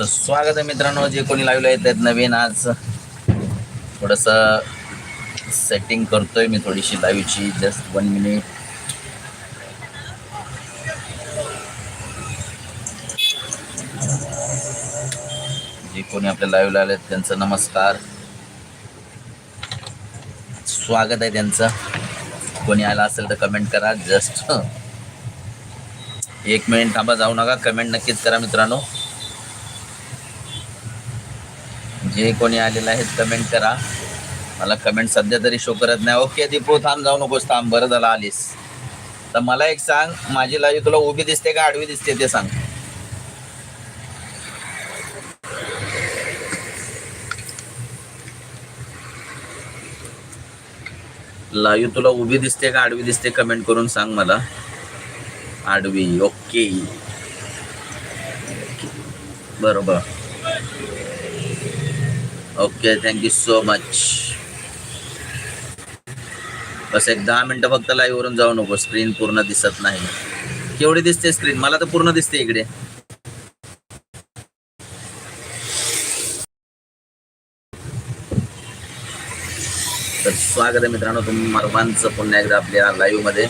तर स्वागत आहे मित्रांनो. जे कोणी लाईव्हला येत आहेत नवीन आज थोडस सेटिंग करतोय मी थोडीशी लाईव्हची जस्ट वन मिनिट जे कोणी आपल्या लाईव्हला आले त्यांचं नमस्कार. स्वागत आहे त्यांचं. कोणी आला असेल तर कमेंट करा. जस्ट एक मिनिट थांबा जाऊ नका. कमेंट नक्कीच करा मित्रांनो. जे कोणी आलेलं आहे कमेंट करा. मला कमेंट सध्या तरी शो करत नाही. ओके दीपू थांब जाऊ नकोस थांब. बरं झालं आलीस. तर मला एक सांग माझी लाईव्ह तुला उभी दिसते का आडवी दिसते ते सांग. लाईव्ह तुला उभी दिसते का आडवी दिसते कमेंट करून सांग मला. आडवी ओके बरोबर okay thank you so much बस एक दहा मिनटं फक्त लाईव्ह वरून जाऊ नको स्क्रीन पूर्ण दिसत नाही. केवढी दिसते स्क्रीन मला तर पूर्ण दिसते इकडे. तर स्वागत आहे मित्रांनो तुम्ही सर्वांचं पुन्हा एकदा आपल्या लाईव्हमध्ये.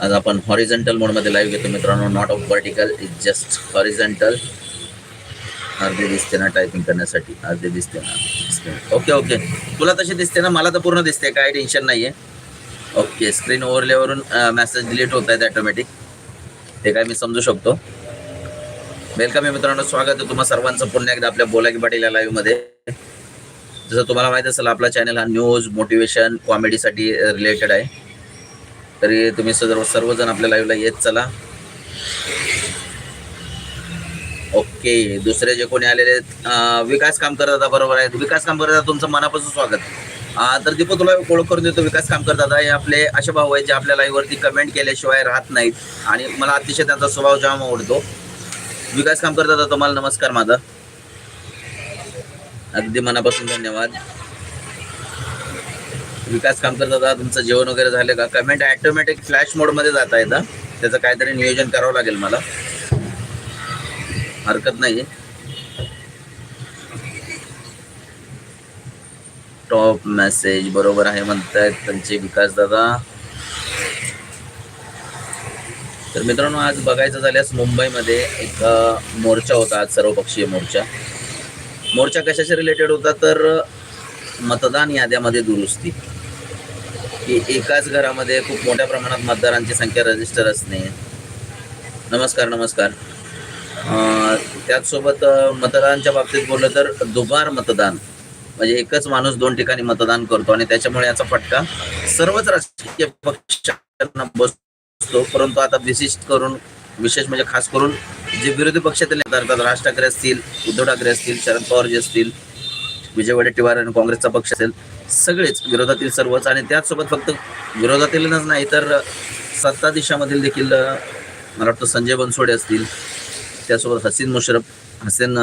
आज आपण हॉरिझेंटल मोडमध्ये लाईव्ह घेतो मित्रांनो not of vertical is just horizontal अर्धे दिसते ना टायपिंग करण्यासाठी? अर्धे दिसते ना दिसते. ओके ओके तुला तशी दिसते ना मला तर पूर्ण दिसते काय टेन्शन नाही आहे ओके स्क्रीन ओव्हरलेवरून मेसेज डिलीट होत आहेत ॲटोमॅटिक ते काय मी समजू शकतो. वेलकम आहे मित्रांनो स्वागत आहे तुम्हा सर्वांचं. पुन्हा एकदा आपल्या बोला की पाटील या लाईव्हमध्ये जसं तुम्हाला माहीत असेल आपला चॅनल हा न्यूज मोटिवेशन कॉमेडीसाठी रिलेटेड आहे. तरी तुम्ही सर्व सर्वजण आपल्या लाईव्हला येत चला. ओके दुसरे जे कोणी आलेले आहेत विकास काम करतात बरोबर आहे विकास काम करतात तुमचं मनापासून स्वागत. तर दीपक तुला ओळख करून देतो. विकास काम करदादा हे आपले असे भाऊ आहेत जे आपल्या लाईव्हवरती कमेंट केल्याशिवाय राहत नाहीत. आणि मला अतिशय त्यांचा स्वभाव जाम आवडतो. विकास काम करतात तुम्हाला नमस्कार माझा. अगदी मनापासून धन्यवाद. विकास काम करतात तुमचं जेवण वगैरे झालं का? कमेंट ॲटोमॅटिक फ्लॅश मोडमध्ये जाता येतं त्याचं काहीतरी नियोजन करावं लागेल मला. हरकत नाही टॉप मेसेज बरोबर आहे म्हणतायत त्यांचे विकास दादा. तर मित्रांनो आज बघायचं झाल्यास मुंबईमध्ये एक मोर्चा होता आज सर्वपक्षीय मोर्चा. मोर्चा कशाशी रिलेटेड होता? तर मतदान याद्यामध्ये दुरुस्ती. की एकाच घरामध्ये खूप मोठ्या प्रमाणात मतदारांची संख्या रजिस्टर असणे. नमस्कार नमस्कार. त्याचसोबत मतदानाच्या बाबतीत बोललं तर दुबार मतदान. म्हणजे एकच माणूस दोन ठिकाणी मतदान करतो आणि त्याच्यामुळे याचा फटका सर्वच राजकीय पक्षांना बसतो. परंतु आता विशिष्ट करून विशेष म्हणजे खास करून जे विरोधी पक्षातील नेते असतात राज ठाकरे असतील उद्धव ठाकरे असतील शरद पवार जे असतील विजय वडेट्टीवार आणि काँग्रेसचा पक्ष असेल सगळेच विरोधातील सर्वच आणि त्याचसोबत फक्त विरोधातीलच नाही तर सत्ता दिशामधील देखील मला वाटतं संजय बनसोडे असतील त्यासोबत हसीन मुशरफ हसीन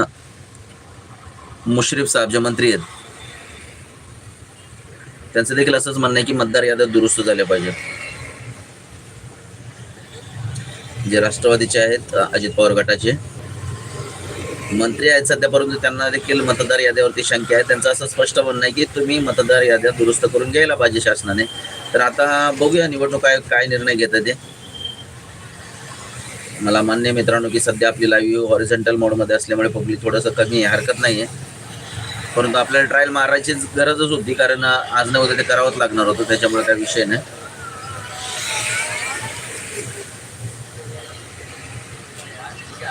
मुश्रीफ साहेब जे मंत्री आहेत त्यांचं देखील असंच म्हणणं आहे की मतदार याद्या दुरुस्त झाल्या पाहिजेत. जे राष्ट्रवादीचे आहेत अजित पवार गटाचे. मंत्री आहेत सध्या परंतु त्यांना देखील मतदार याद्यावरती शंका आहे. त्यांचं असं स्पष्ट म्हणणं आहे की तुम्ही मतदार याद्या दुरुस्त करून घ्यायला पाहिजे शासनाने. तर आता बघूया निवडणूक आयोग काय निर्णय घेत ते. मला मान्य आहे मित्रांनो की सध्या आपली लाईव्ह हॉरिझेंटल मोडमध्ये असल्यामुळे पब्लिक थोडंसं कमी आहे हरकत नाही आहे. परंतु आपल्याला ट्रायल मारायचीच गरजच होती कारण आज न उद्या ते करावंच लागणार होतं त्याच्यामुळे काही विषय नाही.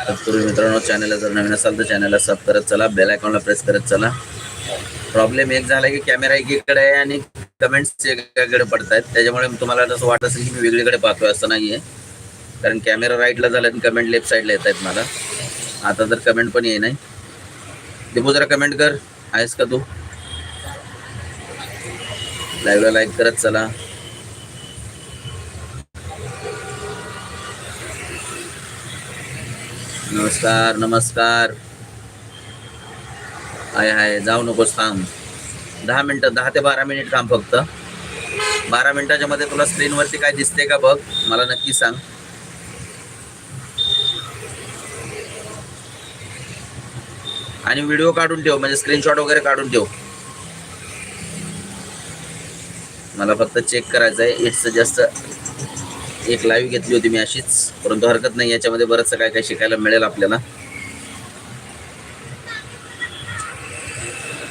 तत्पूर्वी मित्रांनो चॅनलला जर नवीन असाल तर चॅनलला सब करत चला बेल आयकॉनला प्रेस करत चला. प्रॉब्लेम एक झाला की कॅमेरा एकीकडे आहे आणि कमेंट्स एकाकडे पडत आहेत त्याच्यामुळे तुम्हाला असं वाटत असेल की मी वेगळीकडे पाहतोय असं नाही आहे कारण कॅमेरा राईटला झाला आणि कमेंट लेफ्ट साईडला येत आहेत मला. आता तर कमेंट पण ये नाही दिपू जरा कमेंट कर. आहेस का तू? लाईव्हला लाईक करत चला. नमस्कार नमस्कार. हाय हाय. जाऊ नकोस थांब. दहा मिनटं दहा ते बारा मिनिट थांब फक्त. बारा मिनिटाच्या मध्ये तुला स्क्रीनवरती काय दिसते का बघ मला नक्की सांग. आणि व्हिडिओ काढून ठेव म्हणजे स्क्रीनशॉट वगैरे काढून ठेव. मला फक्त चेक करायचं आहे इट्स जस्ट एक लाईव्ह घेतली होती मी अशीच. परंतु हरकत नाही याच्यामध्ये बरंचसं काय काय शिकायला मिळेल आपल्याला.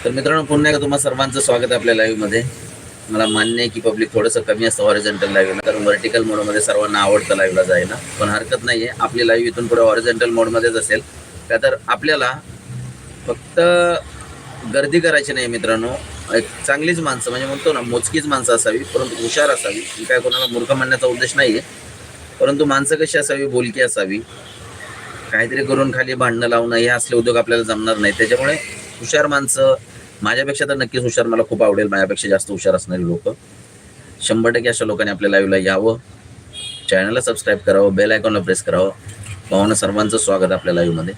तर मित्रांनो पुन्हा एकदा तुम्हाला सर्वांचं स्वागत आहे आपल्या लाईव्हमध्ये. मला मान्य आहे की पब्लिक थोडंसं कमी असतं हॉरिझेंटल लाईव्हला कारण व्हर्टिकल मोडमध्ये सर्वांना आवडतं लाईव्हला जायला. पण हरकत नाही आहे आपली लाईव्ह इथून पुढे हॉरिझेंटल मोडमध्येच असेल. का तर आपल्याला फक्त गर्दी करायची नाही मित्रांनो. एक चांगलीच माणसं म्हणजे म्हणतो ना मोजकीच माणसं असावी परंतु हुशार असावी. काय कोणाला मूर्ख म्हणण्याचा उद्देश नाही आहे परंतु माणसं कशी असावी? बोलकी असावी. काहीतरी करून खाली भांडणं लावणं हे असले उद्योग आपल्याला जमणार नाही. त्याच्यामुळे हुशार माणसं माझ्यापेक्षा तर नक्कीच हुशार मला खूप आवडेल. माझ्यापेक्षा जास्त हुशार असणारी लोक. शंभर टक्के अशा लोकांनी आपल्या लाईव्हला यावं. चॅनलला सबस्क्राईब करावं. बेल आयकॉनला प्रेस करावं. पाहुणं सर्वांचं स्वागत आपल्या लाईव्हमध्ये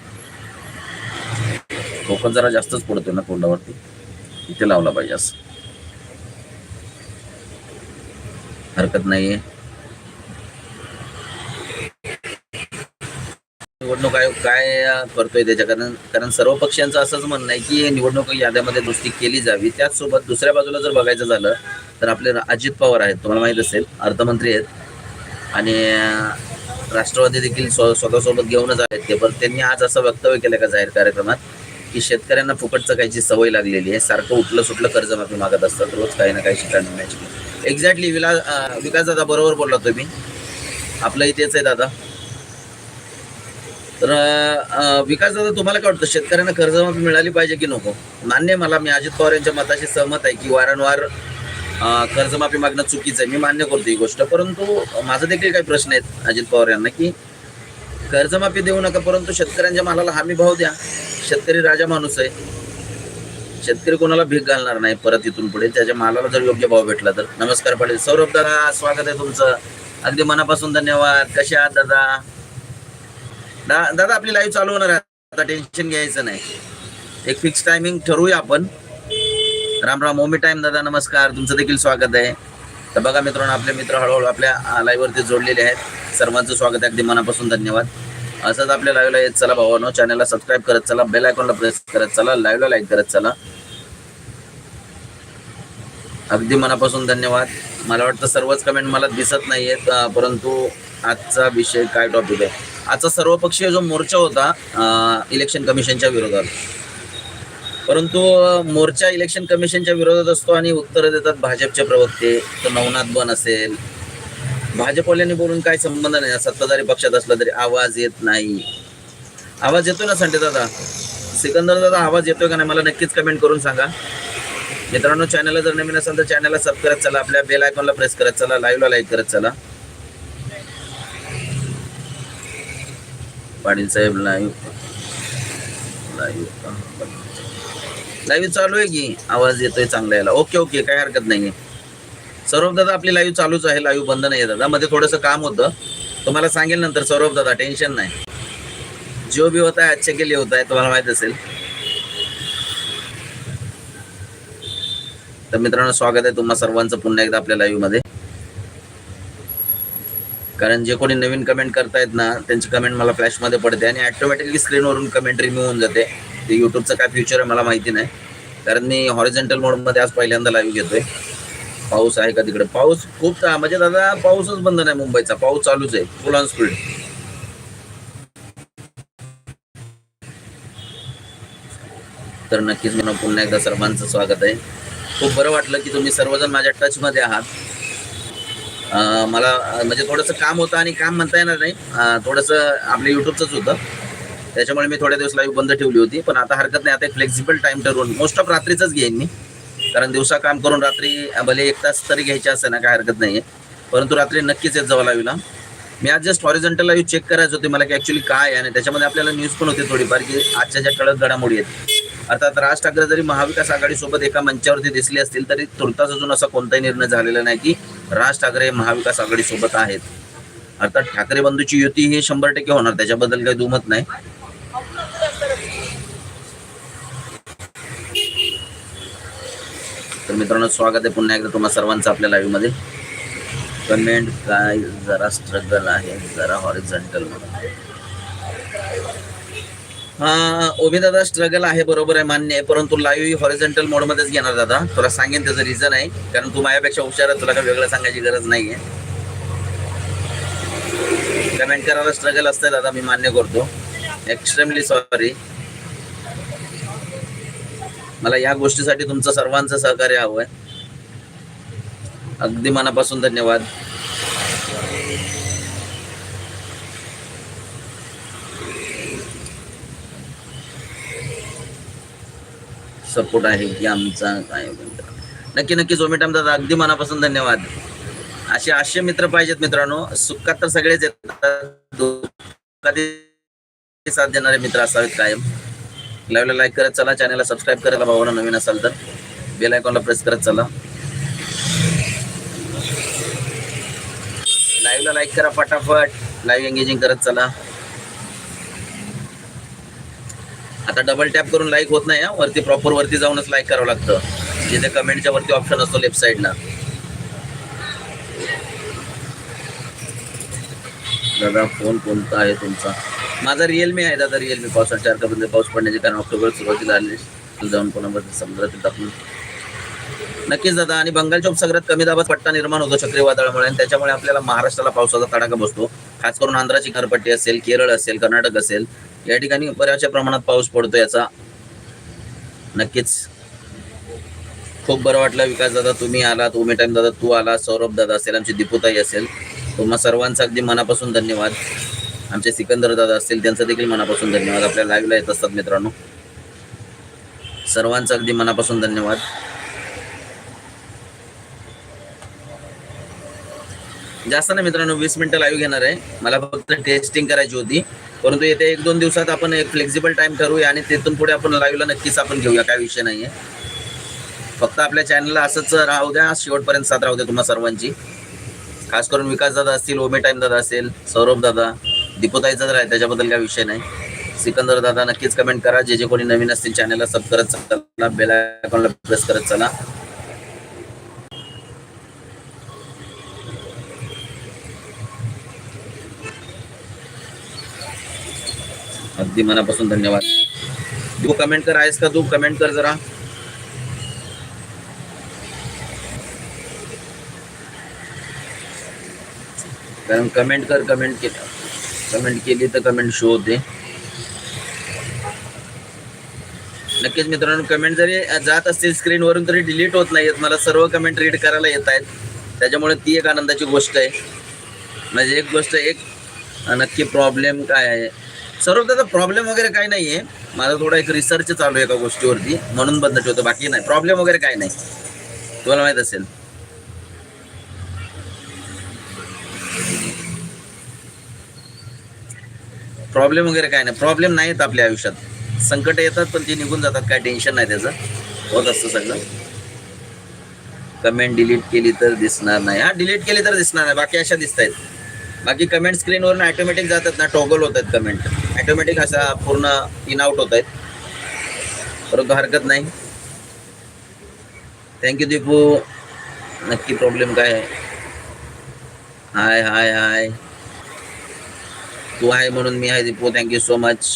कोकण जरा जास्तच पडतोय ना तोंडावरती. इथे लावला पाहिजे असं. हरकत नाहीये. निवडणूक आयोग काय करतोय त्याच्या कारण कारण सर्व पक्षांचं असंच म्हणणं आहे की निवडणूक याद्यामध्ये दुरुस्ती केली जावी. त्याचसोबत दुसऱ्या बाजूला जर बघायचं झालं तर आपले अजित पवार आहेत. तुम्हाला माहीत असेल अर्थमंत्री आहेत. आणि राष्ट्रवादी देखील स्वतःसोबत घेऊनच आहेत ते. पण त्यांनी आज असं वक्तव्य केलं का जाहीर कार्यक्रमात? की शेतकऱ्यांना फुकट चकायची सवय लागलेली आहे. सारखं उठलं सुटलं कर्जमाफी मागत असतात. रोज काही ना काही शिकायला मिळायची एक्झॅक्टली विला विकास दादा बरोबर बोलला तुम्ही. आपलं इथेच आहे दादा. तर विकास दादा तुम्हाला काय वाटतं? शेतकऱ्यांना कर्जमाफी मिळाली पाहिजे की नको? मान्य आहे मला मी अजित पवार यांच्या मताशी सहमत आहे की वारंवार कर्जमाफी मागणं चुकीचं आहे. मी मान्य करतो ही गोष्ट. परंतु माझा देखील काही प्रश्न आहेत अजित पवार यांना की कर्जमाफी देऊ नका परंतु शेतकऱ्यांच्या मालाला हमी भाव द्या. शेतकरी राजा माणूस आहे. शेतकरी कोणाला भीक घालणार नाही परत इथून पुढे. त्याच्या मालाला जर योग्य भाव भेटला तर. नमस्कार पाटील. सौरभ दादा स्वागत आहे तुमचं. अगदी मनापासून धन्यवाद. कसे आहात दादा? दा- दादा आपली लाईव्ह चालू होणार आहे. आता टेन्शन घ्यायचं नाही. एक फिक्स टायमिंग ठरवूया आपण. राम राम ओमी टाइम दादा नमस्कार. तुमचं देखील स्वागत आहे. तर बघा मित्रांनो आपले मित्र हळूहळू आपल्या लाईव्हवरती जोडलेले आहेत. सर्वांचं स्वागत आहे. अगदी मनापासून धन्यवाद. असंच आपल्या लाईव्हला येत चला भावानो चॅनलला सबस्क्राईब करत चला बेल आयकॉनला प्रेस करत चला लाईव्हला लाईक करत चला. अगदी मनापासून धन्यवाद. मला वाटतं सर्वच कमेंट मला दिसत नाही आहेत परंतु आजचा विषय काय टॉपिक आहे? आजचा सर्वपक्षीय जो मोर्चा होता इलेक्शन कमिशनच्या विरोधात. परंतु मोर्चा इलेक्शन कमिशनच्या विरोधात असतो आणि उत्तरं देतात भाजपचे प्रवक्ते. तर नवनाथ बन असेल भाजपवाल्यांनी बोलून काय संबंध नाही? सत्ताधारी पक्षात असला तरी आवाज येत नाही. आवाज येतो ना संटे दादा? सिकंदर दादा आवाज येतोय का नाही? मला नक्कीच कमेंट करून सांगा. मित्रांनो चॅनलला जर नवीन असेल तर चॅनलला सब करत चला आपल्या बेल आयकॉनला प्रेस करत चला. लाईव्हला लाईक करत चला. पाटील साहेब लाईव्ह लाईव्ह लाईव्ह चालू आहे की? आवाज येतोय चांगला याला ओके ओके काय हरकत नाहीये. सौरभ दादा आपली लाईव्ह चालूच आहे लाईव्ह बंद नाही दादा. मध्ये थोडंसं काम होतं. तुम्हाला सांगेल नंतर सौरभ दादा टेन्शन नाही. जो भी होता है अच्छे के लिए होता है तुम्हाला माहीत असेल. तर मित्रांनो स्वागत आहे तुम्हा सर्वांचं पुन्हा एकदा आपल्या लाईव्हमध्ये. कारण जे कोणी नवीन कमेंट करतायत ना त्यांची कमेंट मला फ्लॅशमध्ये पडते आणि ऑटोमॅटिकली स्क्रीनवरून कमेंट रिमूव्ह होऊन जाते. ते युट्यूबचं काय फ्युचर आहे मला माहिती नाही. कारण मी हॉरिझेंटल मोडमध्ये आज पहिल्यांदा लाईव्ह घेतोय. पाऊस आहे का तिकडे? पाऊस खूप म्हणजे दादा पाऊसच बंद नाही मुंबईचा. पाऊस चालूच आहे. फुल ऑन स्पीड तर नक्कीच म्हणून पुन्हा एकदा सर्वांचं स्वागत आहे. खूप बरं वाटलं की तुम्ही सर्वजण माझ्या टचमध्ये आहात. मला म्हणजे थोडंसं काम होतं आणि काम म्हणता येणार नाही. थोडंसं आपलं युट्यूबचंच होतं. त्याच्यामुळे मी थोड्या दिवस लाईव्ह बंद ठेवली होती. पण आता हरकत नाही. आता एक फ्लेक्झिबल टाइम ठरवून मोस्ट ऑफ रात्रीच घेईन मी. कारण दिवसा काम करून रात्री भले एक तास तरी घ्यायचे असं ना काय हरकत नाही आहे परंतु रात्री नक्कीच येत जावं लाईव्हला मी आज जस्ट हॉरिझॉन्टल लाईव्ह चेक करायचं होते मला की ॲक्च्युली काय आहे आणि त्याच्यामध्ये आपल्याला न्यूज पण होती थोडीफार की आजच्या ज्या ठळक घडामोडी आहेत. अर्थात राज ठाकरे जरी महाविकास आघाडीसोबत एका मंचावरती दिसले असतील तरी तुर्तास अजून असा कोणताही निर्णय झालेला नाही की राज ठाकरे हे महाविकास आघाडीसोबत आहेत. अर्थात ठाकरे बंधूची युती ही शंभर टक्के होणार त्याच्याबद्दल काही दुमत नाही. तर मित्रांनो स्वागत आहे पुन्हा एकदा तुम्हा सर्वांचं आपल्या लाईव्हमध्ये कमेंट काय जरा स्ट्रगल आहे जरा हॉरिझॉन्टल हा ओबी दादा स्ट्रगल आहे बरोबर आहे मान्य आहे परंतु लाईव्ह हॉरिझॉन्टल मोडमध्येच घेणार दादा. तुला सांगेन त्याचं रिझन आहे कारण तू माझ्यापेक्षा हुशार आहे तुला काही वेगळं सांगायची गरज नाही आहे कमेंट करायला स्ट्रगल असतंय दादा मी मान्य करतो. एक्स्ट्रीमली सॉरी मला या गोष्टीसाठी तुमचं सर्वांचं सहकार्य हवं आहे अगदी मनापासून धन्यवाद. सपोर्ट आहे की आमचा काय नक्की नक्की झोमॅटो दादा अगदी मनापासून धन्यवाद. असे असे मित्र पाहिजेत मित्रांनो. सुखात तर सगळेच येतात. साथ देणारे मित्र असावेत कायम. लाईव्हला लाईक करत चला. चॅनलला सबस्क्राईब करायला भावाला नवीन असाल तर बेल आयकॉनला प्रेस करत चला. लाईव्हला लाईक करा फटाफट लाईव्ह एंगेजिंग करत चला. आता डबल टॅप करून लाईक होत नाही वरती प्रॉपर वरती जाऊनच लाईक करावं लागतं. जिथे कमेंटच्या वरती ऑप्शन असतो लेफ्ट साईडला दादा फोन कोणता आहे तुमचा? माझा रिअलमी आहे दादा रिअलमी पावसाळ्यात चार कपडे पाऊस पडण्याचे कारण ऑक्टोबर सुरुवातीला आले जाऊन कोणामध्ये समुद्रातील टाकून नक्कीच दादा आणि बंगालच्या उपसागरात कमी दाबात पट्टा निर्माण होतो चक्रीवादळामुळे आणि त्याच्यामुळे आपल्याला महाराष्ट्राला पावसाचा तडाखा बसतो. खास करून आंध्राची घरपट्टी असेल केरळ असेल कर्नाटक असेल या ठिकाणी बऱ्याचशा प्रमाणात पाऊस पडतो याचा नक्कीच खूप बरं वाटलं. विकास दादा तुम्ही आलात उमे टाईम दादा तू आला सौरभ दादा असेल आमची दीपुताई असेल. तुम्हा सर्वांचा अगदी मनापासून धन्यवाद. आमचे सिकंदर दादा असतील त्यांचं देखील मनापासून धन्यवाद. आपल्या लाईव्हला येत असतात मित्रांनो. सर्वांचा अगदी मनापासून धन्यवाद. जास्त नाही मित्रांनो वीस मिनिटं लाईव्ह घेणार आहे. मला फक्त टेस्टिंग करायची होती. परंतु येत्या एक दोन दिवसात आपण एक फ्लेक्झिबल टाइम ठरवूया आणि तिथून पुढे आपण लाईव्हला नक्कीच आपण घेऊया. काय विषय नाहीये. फक्त आपल्या चॅनलला असंच राहू द्या. शेवटपर्यंत साथ राहू द्या तुम्हाला सर्वांची. खास करून विकास दादा असतील ओमे टाइम दादा असेल सौरभ दादा दीपोताईचा जर आहे त्याच्याबद्दल काही विषय नाही. सिकंदर दादा नक्कीच कमेंट करा. जे जे कोणी नवीन असतील चॅनलला सब करत चला बेल आयकॉनला प्रेस करत चला. अगदी मनापासून धन्यवाद. तू कमेंट कर आहेस का तू? कमेंट कर जरा. कारण कमेंट कर कमेंट केलं. कमेंट केली तर कमेंट शो होते. नक्कीच मित्रांनो कमेंट जरी जात असतील स्क्रीनवरून तरी डिलीट होत नाहीत मला सर्व कमेंट रीड करायला येत आहेत. त्याच्यामुळे ती एक आनंदाची गोष्ट आहे. म्हणजे एक गोष्ट एक नक्की प्रॉब्लेम काय आहे? सर्व त्याचा प्रॉब्लेम वगैरे काही नाही आहे माझा थोडा एक रिसर्च चालू आहे एका गोष्टीवरती. म्हणून बंद ठेवतो. बाकी नाही. प्रॉब्लेम वगैरे काही नाही. तुम्हाला माहीत असेल. प्रॉब्लेम वगैरे काय नाही. प्रॉब्लेम नाहीत आपल्या आयुष्यात. संकट येतात पण ते निघून जातात. काय टेन्शन नाही त्याचं. होत असतं सगळं. कमेंट डिलीट केली तर दिसणार नाही. हा डिलीट केली तर दिसणार नाही. बाकी अशा दिसत आहेत बाकी कमेंट स्क्रीनवरून ऑटोमॅटिक जातात ना टॉगल होत आहेत कमेंट ऑटोमॅटिक असा पूर्ण इन आउट होत आहेत. परंतु हरकत नाही. थँक्यू दीपू नक्की प्रॉब्लेम काय आहे? हाय हाय हाय तू आहे म्हणून मी आहे दीपू थँक्यू सो मच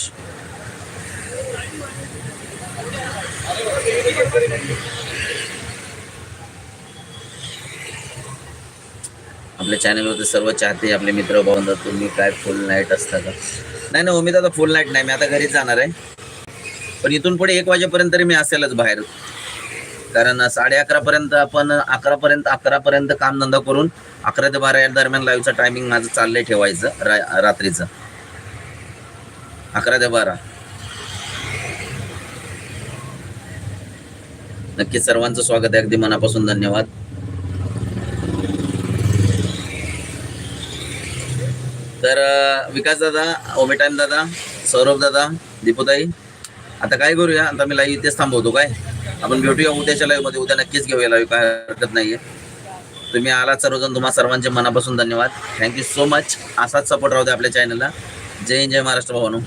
आपल्या चॅनलवरती सर्व चाहते आपले मित्र भावंद तुम्ही काय फुल नाईट असता का? नाही ना उमेद आता फुल नाईट नाही. मी आता घरीच जाणार आहे. पण इथून पुढे एक वाजेपर्यंत तरी मी असेलच बाहेर. कारण साडे अकरा पर्यंत आपण अकरा पर्यंत अकरा पर्यंत कामधंदा करून अकरा ते बारा या दरम्यान लाईव्हचं टायमिंग माझं चाललंय ठेवायचं रा- रात्रीचं. अकरा ते बारा. नक्की सर्वांचं स्वागत आहे. अगदी मनापासून धन्यवाद. तर विकास दादा ओमी टाईम दादा सौरभ दादा दीपुताई आता काय करूया? आता मी लाईव्ह इथेच थांबवतो काय? आपण भेटूया उद्याच्या लाईव्हमध्ये. उद्या नक्कीच घेऊया लाईव्ह काय हरकत नाहीये. तुम्ही आलात सर्वजण तुम्हा सर्वांचे मनापासून धन्यवाद. थँक्यू सो मच असाच सपोर्ट राहू द्या आपल्या चॅनलला जय जय महाराष्ट्र भवन.